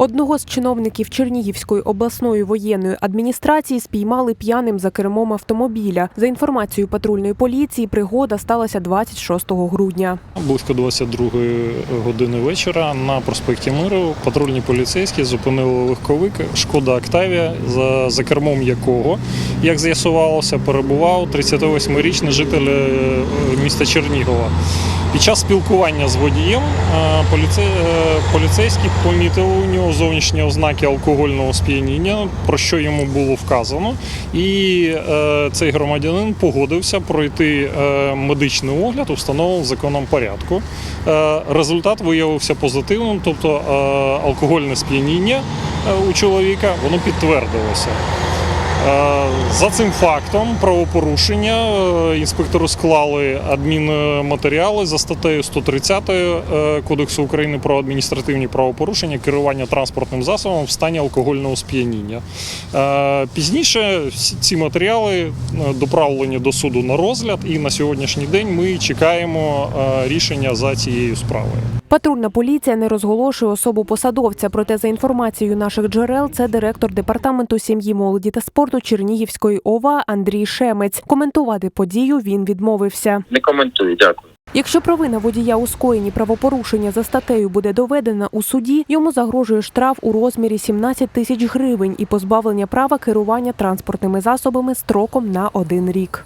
Одного з чиновників Чернігівської обласної воєнної адміністрації спіймали п'яним за кермом автомобіля. За інформацією патрульної поліції, пригода сталася 26 грудня. Близько 22 години вечора на проспекті Миру патрульні поліцейські зупинили легковик Шкода Октавія, за, за кермом якого, як з'ясувалося, перебував 38-річний житель е, міста Чернігова. Під час спілкування з водієм е, е, поліцейські помітили у нього зовнішні ознаки алкогольного сп'яніння, про що йому було вказано. І е, цей громадянин погодився пройти медичний огляд у встановленому законом порядку. Результат виявився позитивним, тобто алкогольне сп'яніння у чоловіка воно підтвердилося. Е, За цим фактом правопорушення е, інспектору склали адмінматеріали за статтею 130 е, Кодексу України про адміністративні правопорушення керування транспортним засобом в стані алкогольного сп'яніння. Пізніше ці матеріали доправлені до суду на розгляд, і на сьогоднішній день ми чекаємо рішення за цією справою. Патрульна поліція не розголошує особу посадовця. Проте, за інформацією наших джерел, це директор департаменту сім'ї, молоді та спорту Чернігівської ОВА Андрій Шемець. Коментувати подію він відмовився. Не коментую, дякую. Якщо провина водія у скоєнні правопорушення за статтею буде доведена у суді, йому загрожує штраф у розмірі 17 тисяч гривень і позбавлення права керування транспортними засобами строком на один рік.